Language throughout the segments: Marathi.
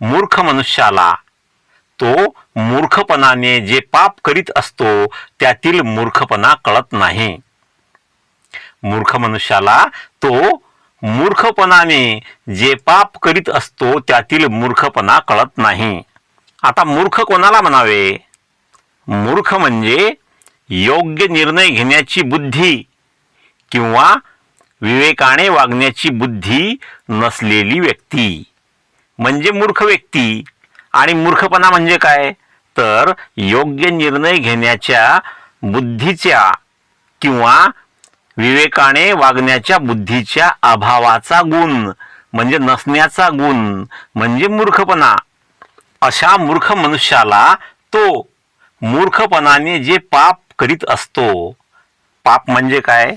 मूर्ख मनुष्याला. तो मूर्खपणाने जे पाप करीत असतो त्यातील मूर्खपणा कळत नाही. मूर्ख मनुष्याला तो मूर्खपणाने जे पाप करीत असतो त्यातील मूर्खपणा कळत नाही. आता मूर्ख कोणाला म्हणावे? मूर्ख म्हणजे योग्य निर्णय घेण्याची बुद्धी किंवा विवेकाने वागण्याची बुद्धी नसलेली व्यक्ती. म्हणजे मूर्ख व्यक्ती. आणि मूर्खपणा म्हणजे काय? तर योग्य निर्णय घेण्याच्या बुद्धीच्या किंवा विवेकाने वागण्याच्या बुद्धीच्या अभावाचा गुण म्हणजे नसण्याचा गुण म्हणजे मूर्खपणा. अशा मूर्ख मनुष्याला तो मूर्खपणाने जे पाप करीत असतो पाप म्हणजे काय?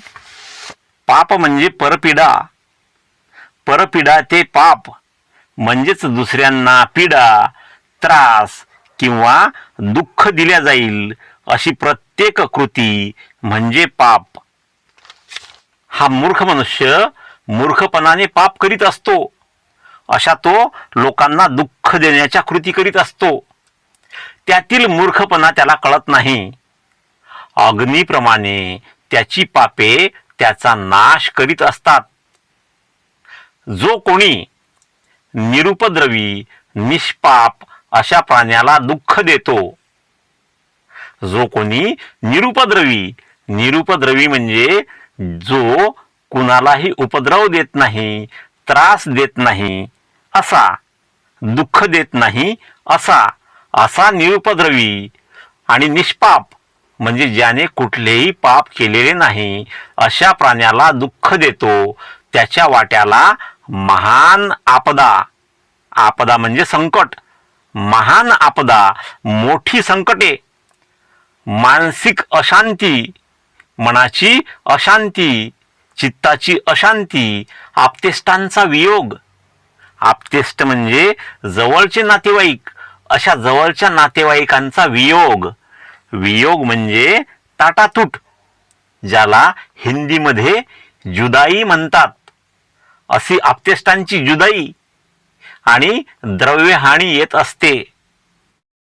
पाप म्हणजे परपीडा. परपीडा ते पाप. म्हणजेच दुसऱ्यांना पीडा त्रास किंवा दुःख दिल्या जाईल अशी प्रत्येक कृती म्हणजे पाप. हा मूर्ख मनुष्य मूर्खपणाने पाप करीत असतो. अशा तो लोकांना दुःख देण्याच्या कृती करीत असतो. त्यातील मूर्खपणा त्याला कळत नाही. अग्नीप्रमाणे त्याची पापे त्याचा नाश करीत असतात. जो कोणी निरुपद्रवी निष्पाप अशा प्राण्याला दुःख देतो. जो कोणी निरुपद्रवी निरुपद्रवी म्हणजे जो कुणालाही उपद्रव देत नाही त्रास देत नाही असा दुःख देत नाही असा असा निरुपद्रवी आणि निष्पाप म्हणजे ज्याने कुठलेही पाप केलेले नाही अशा प्राण्याला दुःख देतो. त्याच्या वाट्याला महान आपदा. आपदा म्हणजे संकट. महान आपदा मोठी संकटे. मानसिक अशांती मनाची अशांती चित्ताची अशांती आपतेष्टांचा वियोग. आपतेष्ट म्हणजे जवळचे नातेवाईक अशा जवळच्या नातेवाईकांचा वियोग. वियोग म्हणजे ताटातूट ज्याला हिंदीमध्ये जुदाई म्हणतात. अशी आप्तेष्टांची जुदाई आणि द्रव्यहानी येत असते.